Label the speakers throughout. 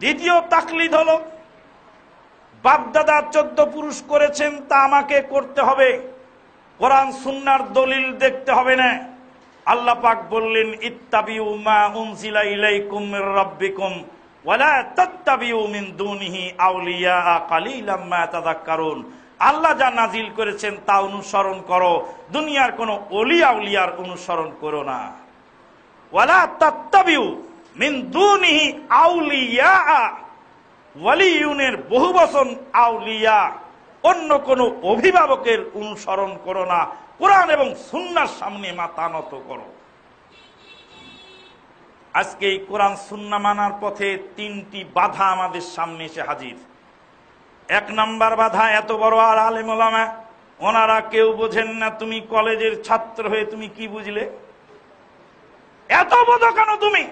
Speaker 1: দ্বিতীয় তাকলিদ হলো, বাপদাদা চোদ্দ পুরুষ করেছেন, তা আমাকে করতে হবে। কোরআন সুন্নার দলিল দেখতে হবে না। আল্লাহ পাক বললেন, ইত্তাবিউ মা উনজিলা ইলাইকুম মির রাব্বিকুম ওয়ালা তাত্তাবিউ মিন দুনিহি আউলিয়া কালিলাম মা তাযাক্কারুন। আল্লাহ যা নাজিল করেছেন, তা অনুসরণ করো। দুনিয়ার কোন অলি আউলিয়ার অনুসরণ করো না। ওয়ালা তাত্তাবিউ মিন আউলিয়া ওয়ালিউনের বহু আউলিয়া। অন্য কোন অভিভাবকের অনুসরণ করো না। কোরআন এবং সুন্নার সামনে মাথা নত করো। আজকে এই কোরআন সুন্না মানার পথে তিনটি বাধা আমাদের সামনে এসে হাজির। এক নাম্বার বাধা, এত বড় আর আলেম ওলামা, ওনারা কেউ বোঝেন না তুমি কলেজের ছাত্র হয়ে তুমি কি বুঝলে? এত বোঝো কেন তুমি?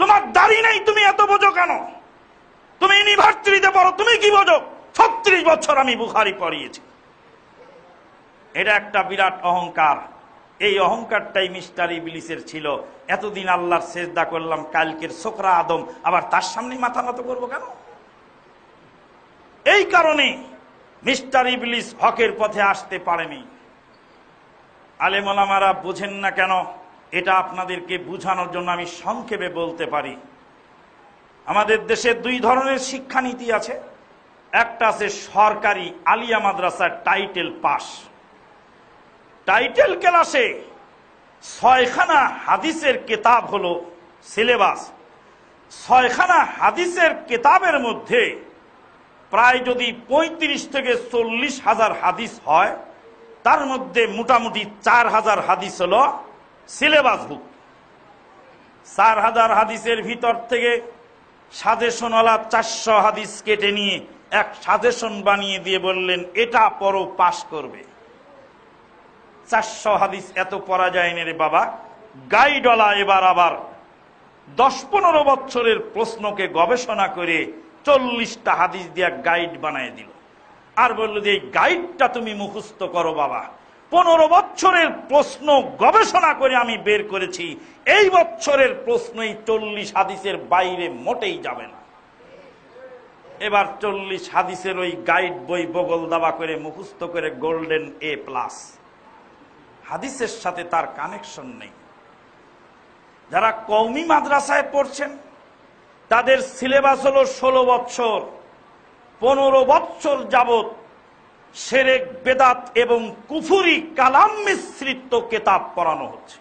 Speaker 1: তোমার দাড়ি নাই, তুমি এত বোঝো কেন? তুমি ইউনিভার্সিটিতে পড়ো, তুমি কি বোঝো? ছত্রিশ বছর আমি বুখারি পড়িয়েছি। এটা একটা বিরাট অহংকার। এই অহংকারটাই মিস্টার ইবলিসের ছিল। এতদিন আল্লাহর সেজদা করলাম, কালকের সোকরা আদম। আবার তার সামনে মাথা নত করব কেন? এই কারণে মিস্টার ইবলিস হকের পথে আসতে পারেনি। আলেমলামারা বুঝেন না কেন এটা আপনাদেরকে বুঝানোর জন্য আমি সংক্ষেপে বলতে পারি। আমাদের দেশে দুই ধরনের শিক্ষানীতি আছে। একটা আছে সরকারি আলিয়া মাদ্রাসার টাইটেল পাস টাইটেল ক্লাসে ছয়খানা হাদিসের কেতাব হলো সিলেবাস। ছয়খানা হাদিসের কেতাবের মধ্যে প্রায় যদি পঁয়ত্রিশ থেকে চল্লিশ হাজার হাদিস হয়, তার মধ্যে মোটামুটি চার হাজার হাদিস হলো সিলেবাস বুক। চার হাজার হাদিসের ভিতর থেকে সাজেশনওয়ালা চারশো হাদিস কেটে নিয়ে এক সাজেশন বানিয়ে দিয়ে বললেন, এটা পরও পাশ করবে। চারশো হাদিস এত পড়া যায় না রে বাবা। গাইডলা এবার আবার দশ পনেরো বছরের প্রশ্নকে গবেষণা করে চল্লিশটা হাদিস দিয়া গাইড বানায় দিল। আর বলল যে, এই গাইডটা তুমি মুখস্থ করো বাবা। পনেরো বছরের প্রশ্ন গবেষণা করে আমি বের করেছি। এই বছরের প্রশ্নই চল্লিশ হাদিসের বাইরে মোটেই যাবে না। এবার চল্লিশ হাদিসের ওই গাইড বই বগল দাবা করে মুখস্থ করে গোল্ডেন এ প্লাস হাদিসের সাথে তার কানেকশন নেই। যারা কৌমি মাদ্রাসায় পড়ছেন, তাদের সিলেবাস হলো ষোলো বৎসর পনেরো বৎসর যাবত সেরেক, বেদাত এবং কুফুরি কালাম মিশ্রিত কেতাব পড়ানো হচ্ছে।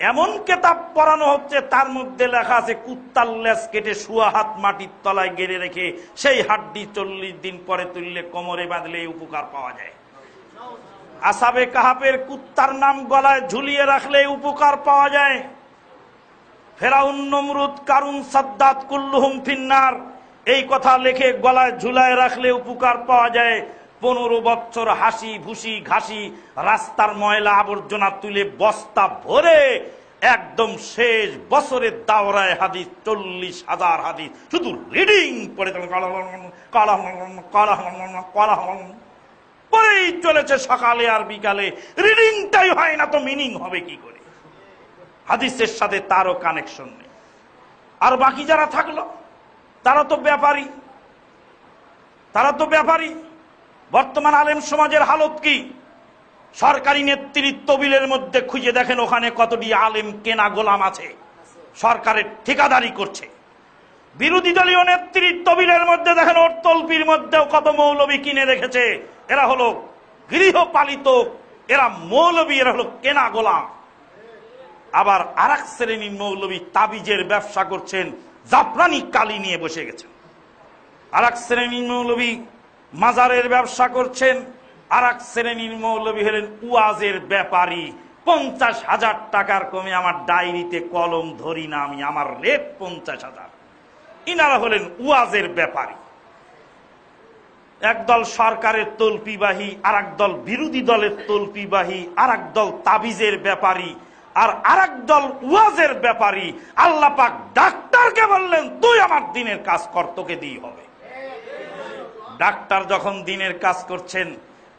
Speaker 1: এমন কেতাব পড়ানো হচ্ছে, তার মধ্যে লেখা আছে, কুত্তার লেস কেটে শুয়া হাত মাটির তলায় গেড়ে রেখে সেই হাড্ডি চল্লিশ দিন পরে তুললে কোমরে বাঁধলে উপকার পাওয়া যায়। আসাবে কাহাপের কুত্তার নাম গলায় ঝুলিয়ে রাখলে উপকার পাওয়া যায়। ফেরাউন নমরুদ, কারুন সাদ্দাত কুল্লুহুম ফিন্নার, এই কথা লেখে গলায় ঝুলায় রাখলে উপকার পাওয়া যায়। পনেরো বছর হাসি, ভুসি, ঘাসি, রাস্তার ময়লা আবর্জনা তুলে বস্তা ভরে একদম শেষ বছরের দাওরায় হাদিস, চল্লিশ হাজার হাদিস। শুধু রিডিং পড়ে পরেই চলেছে সকালে আর বিকালে। রিডিংটাই হয় না তো মিনিং হবে কি করে? হাদিসের সাথে তারও কানেকশন নেই। আর বাকি যারা থাকল, তারা তো ব্যাপারী। তারা তো ব্যাপারী। বর্তমান আলেম সমাজের হালত কি? সরকারি নেতৃত্ব বিলের মধ্যে খুঁজে দেখেন ওখানে কতটি আলেম কেনা গোলাম আছে। সরকারের ঠিকাদারি করছে। বিরোধী দলীয় নেতৃত্ব বিলের মধ্যে দেখেন অর্তলপির মধ্যেও কত মৌলবী কিনে রেখেছে। এরা হলো গৃহপালিত, এরা মৌলবী, এরা হলো কেনা গোলাম। আবার আর এক শ্রেণির মৌলবী তাবিজের ব্যবসা করছেন, জাফরানি কালি নিয়ে বসে গেছেন। আর এক শ্রেণির মৌলবী মাজারের ব্যবসা করছেন আর এক শ্রেণির মৌলবী হলেন উয়াজের ব্যাপারী। পঞ্চাশ হাজার টাকার কমে আমার ডায়েরিতে কলম ধরি না আমি, আমার রেট পঞ্চাশ হাজার। ইনারা হলেন উয়াজের ব্যাপারী। একদল সরকারের তলপিবাহী আর দল বিরোধী দলের তলপিবাহী আর দল তাবিজের ব্যাপারী আর আর দল উয়াজের ব্যাপারী। আল্লাপাক ডাক্তারকে বললেন, তুই আমার দিনের কাজ কর, তোকে দিয়ে হবে। ডাক্তার যখন দিনের কাজ করছেন,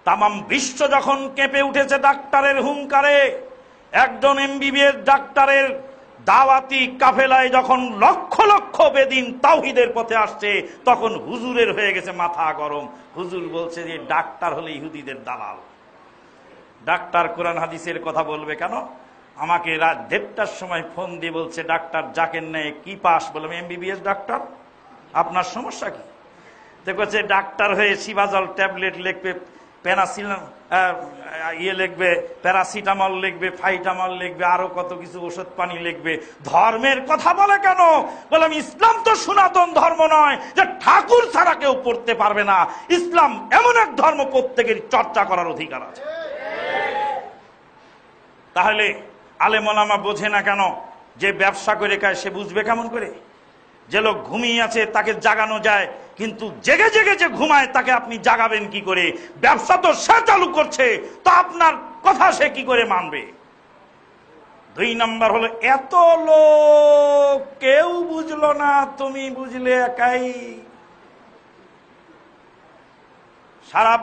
Speaker 1: তামাম বিশ্ব যখন কেঁপে উঠেছে ডাক্তারের হুঙ্কারে, একজন এমবিবিএস ডাক্তারের দাওয়াতি কাফেলায় যখন লক্ষ লক্ষ বেদিন তাওহিদের পথে আসছে, তখন হুজুরের হয়ে গেছে মাথা গরম। হুজুর বলছে যে, ডাক্তার হলে ইহুদিদের দালাল। ডাক্তার কোরআন হাদিসের কথা বলবে কেন? আমাকে রাত দেড়টার সময় ফোন দিয়ে বলছে, ডাক্তার জাকের নেয় কি পাস? বললাম, এমবিবিএস ডাক্তার। আপনার সমস্যা কি? দেখছে ডাক্তার হয়ে সিবাজল ট্যাবলেট লিখবে, প্যারাসিল ইয়ে লিখবে, প্যারাসিটামল লিখবে, ফাইটামল লিখবে, আরও কত কিছু ওষুধ পানি লিখবে। ধর্মের কথা বলে কেন? বললাম, ইসলাম তো সনাতন ধর্ম নয় যে ঠাকুর ছাড়া কেউ পড়তে পারবে না। ইসলাম এমন এক ধর্ম, প্রত্যেকের চর্চা করার অধিকার আছে। তাহলে আলেমলামা বোঝে না কেন? যে ব্যবসা করে খায়, সে বুঝবে কেমন করে? যে লোক ঘুমিয়ে আছে তাকে জাগানো যায়, কিন্তু জেগে জেগে যে ঘুমায় তাকে আপনি জাগাবেন কি করে? ব্যবসা তো সে চালু করছে, তো আপনার কথা সে কি করে মানবে? দুই নাম্বার হলো, এত লোক কেউ বুঝলো না, তুমি বুঝলে একাই। সারা